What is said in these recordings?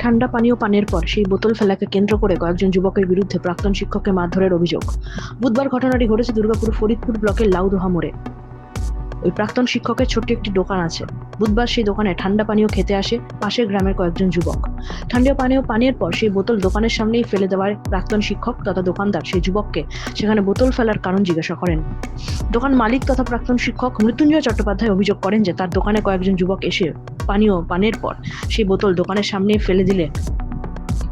ঠান্ডা পানীয় পানের পর সেই বোতল ফেলাকে কেন্দ্র করে কয়েকজন যুবকের বিরুদ্ধে প্রাক্তন শিক্ষককে মারধরের অভিযোগ। বুধবার ঘটনাটি ঘটেছে দুর্গাপুর ফরিদপুর ব্লকের লাউদোহা মোড়ে। ওই প্রাক্তন শিক্ষকের ছোট্ট একটি দোকান আছে। বুধবার সেই দোকানে ঠান্ডা পানীয় খেতে আসে পাশের গ্রামের কয়েকজন যুবক। ঠান্ডা পানীয় পানীয়ের পর সেই বোতল দোকানের সামনেই ফেলে দেওয়ার প্রাক্তন শিক্ষক তথা দোকানদার সেই যুবককে সেখানে বোতল ফেলার কারণ জিজ্ঞাসা করেন। দোকান মালিক তথা প্রাক্তন শিক্ষক মৃত্যুঞ্জয় চট্টোপাধ্যায় অভিযোগ করেন যে তার দোকানে কয়েকজন যুবক এসে পানীয় পানের পর সেই বোতল দোকানের সামনে ফেলে দিলে।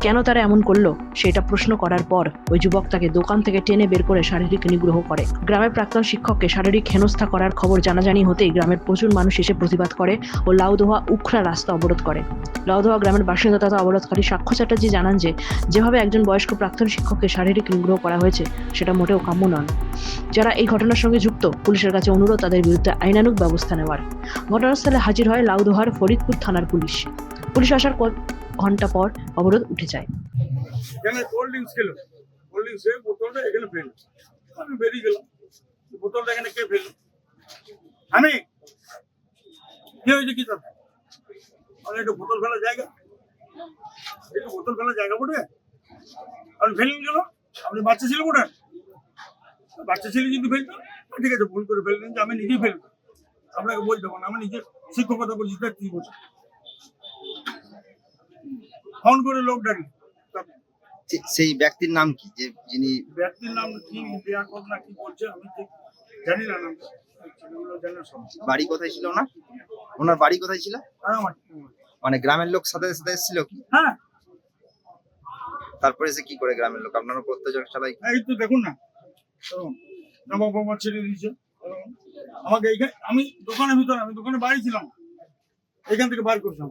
কেন তারা এমন করল? সেটা প্রশ্ন করার পর ওই যুবক তাকে দোকান থেকে টেনে বের করে শারীরিক নিগ্রহ করে। গ্রামের প্রাক্তন শিক্ষককে শারীরিক হেনস্থা করার খবর জানাজানি হতেই গ্রামের প্রচুর মানুষ এসে প্রতিবাদ করে ও লাউদোহা উখরা রাস্তা অবরোধ করে। লাউদোহা গ্রামের বাসিন্দা তথা অবরোধকারী সাক্ষ্য চ্যাটার্জি জানান যে, যেভাবে একজন বয়স্ক প্রাক্তন শিক্ষককে শারীরিক নিগ্রহ করা হয়েছে, সেটা মোটেও কাম্য নন যারা এই ঘটনার সঙ্গে যুক্ত, পুলিশের কাছে অনুরোধ তাদের বিরুদ্ধে আইনানুগ ব্যবস্থা নেওয়ার। ঘটনাস্থলে হাজির হয় লাউদোহার ফরিদপুর থানার পুলিশ। পুলিশ আসার ঘণ্টা পর অবরোধ উঠে যায়। এখানে কোল্ড ড্রিঙ্কস খেলো। কোল্ড ড্রিঙ্কস এর বোতলটা এখানে ফেলল। আমি বেরিয়ে গেলাম। বোতলটা এখানে কে ফেলল? আমি? কি হয়েছে কি তাতে? আমি একটু বোতল ফেলার জায়গা। একটু বোতল ফেলার জায়গা বটে। আপনি ফেললেন কেন? আপনি বাচ্চা ছিল বটে? বাচ্চা ছেলে যদি ফেলতো ঠিক আছে, ভুল করে ফেললেন যে আমি নিজেই ফেলব। আপনাকে বলতে পারব আমি নিজে শিক্ষকতা করছি তার কি বলছি। ফোন করে লোক ডাকি। সেই ব্যক্তির নাম কি? যে যিনি ব্যক্তির নাম কি? দেয়া না কি বলছে? আমি ঠিক জানি না নাম। বাড়ি কোথায় ছিল না ওনার বাড়ি কোথায় ছিল? মানে গ্রামের লোক সাথে সাথে এসেছিল কি? হ্যাঁ। তারপরে এসে কি করে গ্রামের লোক? আপনার উপর অত্যাচার চালাই এই তো দেখুন না। জামা বাবা ছেড়ে দিয়েছে। আমাকে এইখানে আমি দোকানের ভিতরে আমি দোকানে বাড়ি ছিলাম। এখান থেকে বার করছিলাম